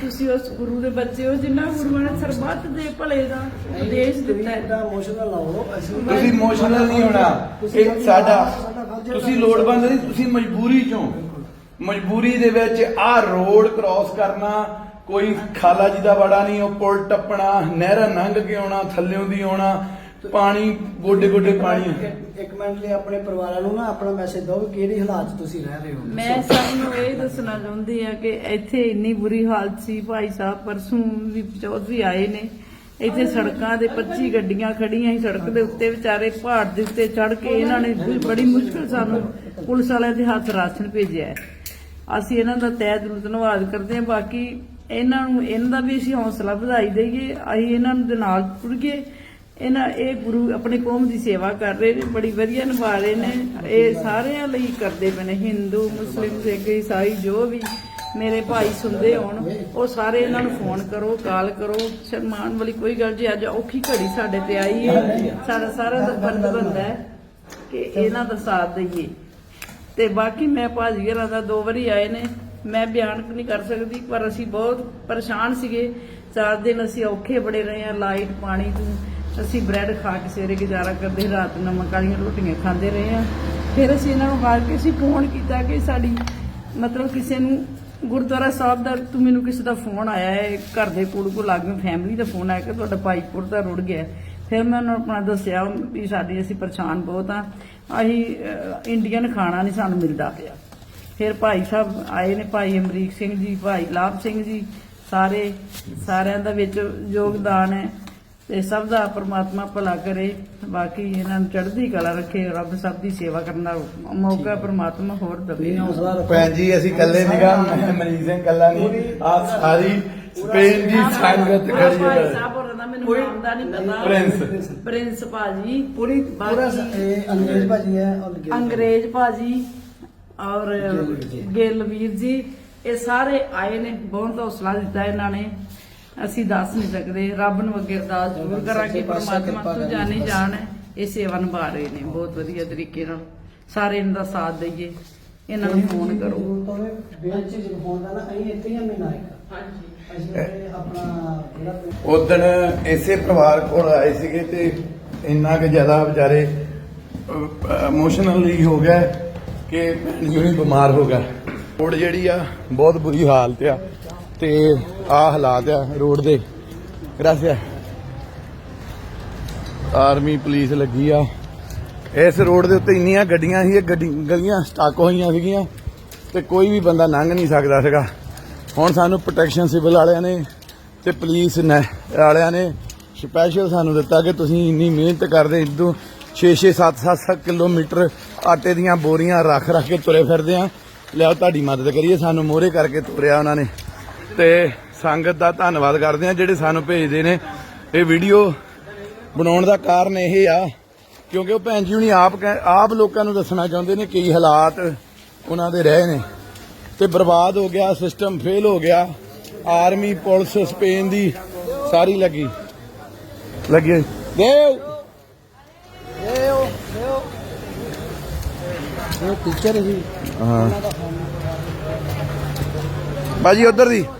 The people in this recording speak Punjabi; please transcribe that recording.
ਤੁਸੀਂ ਉਸ ਗੁਰੂ ਦੇ ਬੱਚੇ ਹੋ ਜਿਨ੍ਹਾਂ ਗੁਰੂਆਂ ਨੇ ਸਰਬੱਤ ਦੇ ਭਲੇ ਦਾ ਉਪਦੇਸ਼ ਦਿੱਤਾ ਹੈ। ਇਮੋਸ਼ਨਲ ਲਾਓ ਅਸੀਂ ਤੁਸੀਂ ਇਮੋਸ਼ਨਲ ਨਹੀਂ ਹੋਣਾ। ਇਹ ਸਾਡਾ ਤੁਸੀਂ ਲੋੜਵੰਦ ਨਹੀਂ ਤੁਸੀਂ ਮਜਬੂਰੀ ਚੋਂ। ਮਜਬੂਰੀ ਦੇ ਵਿੱਚ ਆਹ ਰੋਡ ਕ੍ਰਾਸ ਕਰਨਾ ਕੋਈ ਖਾਲਾ ਜੀ ਦਾ ਵੜਾ ਨਹੀਂ ਉਹ ਪੁਲ ਟੱਪਣਾ ਨਹਿਰਾਂ ਲੰਘ ਕੇ ਆਉਣਾ ਥੱਲਿਓਂ ਦੀ ਆਉਣਾ ਪਾਣੀ ਗੋਡੇ ਗੋਡੇ ਪਾਣੀ। ਇੱਕ- ਮਿੰਟ ਲਈ ਆਪਣੇ ਪਰਿਵਾਰਾਂ ਨੂੰ ਨਾ ਆਪਣਾ ਮੈਸੇਜ ਦਿਓ ਕਿ ਕਿਹੜੀ ਹਾਲਾਤ 'ਚ ਤੁਸੀਂ ਰਹਿ ਰਹੇ ਹੋ। ਮੈਂ ਸਭ ਦੱਸਣਾ ਚਾਹੁੰਦੀ ਆ ਕਿ ਇੱਥੇ ਇੰਨੀ ਬੁਰੀ ਹਾਲਤ ਸੀ, ਭਾਈ ਸਾਹਿਬ ਪਰਸੋਂ ਵੀ ਚੌਧਰੀ ਆਏ ਨੇ। ਇੱਥੇ ਸੜਕਾਂ ਦੇ 25 ਗੱਡੀਆਂ ਖੜੀਆਂ ਸੀ, ਸੜਕ ਦੇ ਉੱਤੇ ਵਿਚਾਰੇ ਪਹਾੜ ਦੇ ਉੱਤੇ ਚੜ ਕੇ ਇਹਨਾਂ ਨੇ ਬੜੀ ਮੁਸ਼ਕਲ ਸਾਨੂੰ ਪੁਲਿਸ ਵਾਲਿਆਂ ਦੇ ਹੱਥ ਰਾਸ਼ਨ ਭੇਜਿਆ ਅਸੀਂ ਇਹਨਾਂ ਦਾ ਤਹਿ ਦਿਲੋਂ ਧੰਨਵਾਦ ਕਰਦੇ ਹਾਂ। ਬਾਕੀ ਇਹਨਾਂ ਨੂੰ, ਇਹਨਾਂ ਦਾ ਵੀ ਅਸੀਂ ਹੌਸਲਾ ਵਧਾਈ ਦਈਏ, ਅਸੀਂ ਇਹਨਾਂ ਦੇ ਨਾਲ ਟੁਰ ਗਏ। ਇਹਨਾਂ ਇਹ ਗੁਰੂ ਆਪਣੀ ਕੌਮ ਦੀ ਸੇਵਾ ਕਰ ਰਹੇ ਨੇ, ਬੜੀ ਵਧੀਆ ਨਿਭਾ ਰਹੇ ਨੇ। ਇਹ ਸਾਰਿਆਂ ਲਈ ਕਰਦੇ ਪਏ ਨੇ ਹਿੰਦੂ ਮੁਸਲਿਮ ਸਿੱਖ ਈਸਾਈ ਜੋ ਵੀ ਮੇਰੇ ਭਾਈ ਸੁਣਦੇ ਹੋਣ, ਉਹ ਸਾਰੇ ਇਹਨਾਂ ਨੂੰ ਫੋਨ ਕਰੋ ਕਾਲ ਕਰੋ। ਸ਼ਰਮਾਨ ਵਾਲੀ ਕੋਈ ਗੱਲ ਜੀ ਅੱਜ ਔਖੀ ਘੜੀ ਸਾਡੇ ਤੇ ਆਈ ਹੈ। ਸਾਡਾ ਸਾਰਾ ਦਾ ਫਰਜ਼ ਬਣਦਾ ਹੈ ਕਿ ਇਹਨਾਂ ਦਾ ਸਾਥ ਦਈਏ। ਤੇ ਬਾਕੀ ਮੈਂ ਭਾਜੀ ਘਰਾਂ ਦਾ ਦੋ ਵਾਰੀ ਆਏ ਨੇ, ਮੈਂ ਬਿਆਨ ਨਹੀਂ ਕਰ ਸਕਦੀ, ਪਰ ਅਸੀਂ ਬਹੁਤ ਪਰੇਸ਼ਾਨ ਸੀਗੇ। ਚਾਰ ਦਿਨ ਅਸੀਂ ਔਖੇ ਬੜੇ ਰਹੇ ਆ ਲਾਈਟ, ਪਾਣੀ ਤੋਂ। ਅਸੀਂ ਬ੍ਰੈਡ ਖਾ ਕੇ ਸਵੇਰੇ ਗੁਜ਼ਾਰਾ ਕਰਦੇ, ਰਾਤ ਨਮਕ ਵਾਲੀਆਂ ਰੋਟੀਆਂ ਖਾਂਦੇ ਰਹੇ ਆ ਫਿਰ ਅਸੀਂ ਇਹਨਾਂ ਨੂੰ ਹਾਰ ਕੇ ਅਸੀਂ ਫੋਨ ਕੀਤਾ ਕਿ ਸਾਡੀ ਮਤਲਬ ਕਿਸੇ ਨੂੰ ਗੁਰਦੁਆਰਾ ਸਾਹਿਬ ਦਾ ਤੂੰ ਮੈਨੂੰ ਕਿਸੇ ਦਾ ਫੋਨ ਆਇਆ ਹੈ, ਘਰ ਦੇ ਕੋਲ ਕੋ ਲਾਗੇ ਫੈਮਿਲੀ ਦਾ ਫੋਨ ਆਇਆ ਕਿ ਤੁਹਾਡਾ ਭਾਈਪੁਰ ਦਾ ਰੁੜ ਗਿਆ। ਫਿਰ ਮੈਂ ਉਹਨਾਂ ਨੂੰ ਆਪਣਾ ਦੱਸਿਆ ਵੀ ਸਾਡੀ ਅਸੀਂ ਪਰੇਸ਼ਾਨ ਬਹੁਤ ਆ ਅਸੀਂ ਇੰਡੀਅਨ ਖਾਣਾ ਨਹੀਂ ਸਾਨੂੰ ਮਿਲਦਾ ਪਿਆ। ਫਿਰ ਭਾਈ ਸਾਹਿਬ ਆਏ ਨੇ, ਭਾਈ ਅਮਰੀਕ ਸਿੰਘ ਜੀ, ਭਾਈ ਲਾਭ ਸਿੰਘ ਜੀ, ਸਾਰੇ, ਸਾਰਿਆਂ ਦਾ ਵਿੱਚ ਯੋਗਦਾਨ ਹੈ। ਤੇ ਸਭ ਦਾ ਪ੍ਰਮਾਤਮਾ ਭਲਾ ਕਰੇ ਬਾਕੀ ਇਹਨਾਂ ਨੂੰ ਚੜ੍ਹਦੀ ਕਲਾ ਰੱਖੇ ਰੱਬ ਸਭ ਦੀ ਸੇਵਾ ਕਰਨ ਦਾ ਮੌਕਾ ਪ੍ਰਮਾਤਮਾ ਹੋਰ ਦੇਵੇ। ਭੈਣ ਜੀ ਅਸੀਂ ਇਕੱਲੇ ਨਿਗਾ ਮਨੀਸ਼ ਸਿੰਘ ਇਕੱਲਾ ਨਹੀਂ ਆ ਸਾਰੀ ਸਪੇਨ ਦੀ ਸੰਗਤ ਖੜੀ ਹੈ। ਮੈਨੂੰ ਨਾਮ ਦਾ ਨਹੀਂ ਪਤਾ। ਪ੍ਰਿੰਸ। ਪ੍ਰਿੰਸ ਭਾਜੀ। ਪੂਰੀ ਅੰਗਰੇਜ਼ ਭਾਜੀ ਹੈ ਔਰ ਗਿੱਲ ਅੰਗਰੇਜ਼ ਭਾਜੀ ਔਰ ਜੀ। ਗਿੱਲ ਵੀਰ ਜੀ ਇਹ ਸਾਰੇ ਆਏ ਨੇ ਬਹੁਤ ਹੌਸਲਾ ਦਿੱਤਾ ਇਹਨਾਂ ਨੇ। ਅਸੀਂ ਦੱਸ ਨਹੀਂ ਸਕਦੇ ਰੱਬ ਨੂੰ ਅੱਗੇ ਅਰਦਾਸ ਜ਼ਰੂਰ ਕਰਾਂਗੇ ਪਰਮਾਤਮਾ ਤੋਂ ਜਾਣੇ ਜਾਣ ਹੈ ਇਹ ਸੇਵਾ ਨਿਭਾ ਰਹੇ ਨੇ ਬਹੁਤ ਵਧੀਆ ਤਰੀਕੇ ਨਾਲ। ਸਾਰੇ ਇਹਨਾਂ ਦਾ ਸਾਥ ਦਈਏ ਇਹਨਾਂ ਨੂੰ ਫੋਨ ਕਰੋ। ਜਿਹੜਾ ਉਦਣ ਇਸੇ ਪਰਿਵਾਰ ਕੋਲ ਆਏ ਸੀਗੇ ਤੇ ਇੰਨਾ ਕਿ ਜ਼ਿਆਦਾ ਵਿਚਾਰੇ ਇਮੋਸ਼ਨਲੀ ਹੋ ਗਏ ਕਿ ਭੈਣ ਜੀ ਵੀ ਬਿਮਾਰ ਹੋ ਗਿਆ। ਰੋਡ ਜਿਹੜੀ ਆ ਬਹੁਤ ਬੁਰੀ ਹਾਲਤ ਆ। ਤੇ ਆ ਹਾਲਾਤ ਆ ਰੋਡ ਦੇ। ਗ੍ਰਾਸੀਆ ਆਰਮੀ ਪੁਲਿਸ ਲੱਗੀ ਆ। ਇਸ ਰੋਡ ਦੇ ਉੱਤੇ ਇੰਨੀਆਂ ਗੱਡੀਆਂ ਸੀ ਗੱਡੀ ਗਲੀਆਂ ਸਟਕ ਹੋਈਆਂ ਸੀਗੀਆਂ ਤੇ ਕੋਈ ਵੀ ਬੰਦਾ ਲੰਘ ਨਹੀਂ ਸਕਦਾ ਸੀਗਾ। ਹੁਣ ਸਾਨੂੰ ਪ੍ਰੋਟੈਕਸ਼ਨ ਸਿਵਲ ਵਾਲਿਆਂ ਨੇ ਤੇ ਪੁਲਿਸ ਨੇ ਵਾਲਿਆਂ ਨੇ ਸਪੈਸ਼ਲ ਸਾਨੂੰ ਦਿੱਤਾ ਕਿ ਤੁਸੀਂ ਇੰਨੀ ਮਿਹਨਤ ਕਰਦੇ ਇਦੋਂ 6-6 7-7 ਕਿਲੋਮੀਟਰ ਆਟੇ ਦੀਆਂ ਬੋਰੀਆਂ ਰੱਖ ਰੱਖ ਕੇ ਤੁਰੇ ਫਿਰਦੇ ਆ। ਲਿਆਓ, ਤੁਹਾਡੀ ਮਦਦ ਕਰੀਏ, ਸਾਨੂੰ ਮੋਹਰੇ ਕਰਕੇ ਤੁਰਿਆ ਉਹਨਾਂ ਨੇ। ਤੇ ਸੰਗਤ ਦਾ ਧੰਨਵਾਦ ਕਰਦੇ ਆ ਜਿਹੜੇ ਸਾਨੂੰ ਭੇਜਦੇ ਨੇ। ਇਹ ਵੀਡੀਓ ਬਣਾਉਣ ਦਾ ਕਾਰਨ ਇਹ ਆ ਕਿਉਂਕਿ ਉਹ ਭੈਣ ਜੀ ਹੁਣੀ ਆਪ ਆਪ ਲੋਕਾਂ ਨੂੰ ਦੱਸਣਾ ਚਾਹੁੰਦੇ ਨੇ ਕੀ ਹਾਲਾਤ ਉਹਨਾਂ ਦੇ ਰਹੇ ਨੇ। ਤੇ ਬਰਬਾਦ ਹੋ ਗਿਆ ਸਿਸਟਮ ਫੇਲ ਹੋ ਗਿਆ ਆਰਮੀ ਪੁਲਿਸ ਸਪੇਨ ਦੀ ਸਾਰੀ ਲੱਗੀ। ਲੱਗੀ ਦੇਵ ਇਹ ਟੀਚਰ ਜੀ ਹਾਂ। ਬਾਜੀ ਉਧਰ ਦੀ।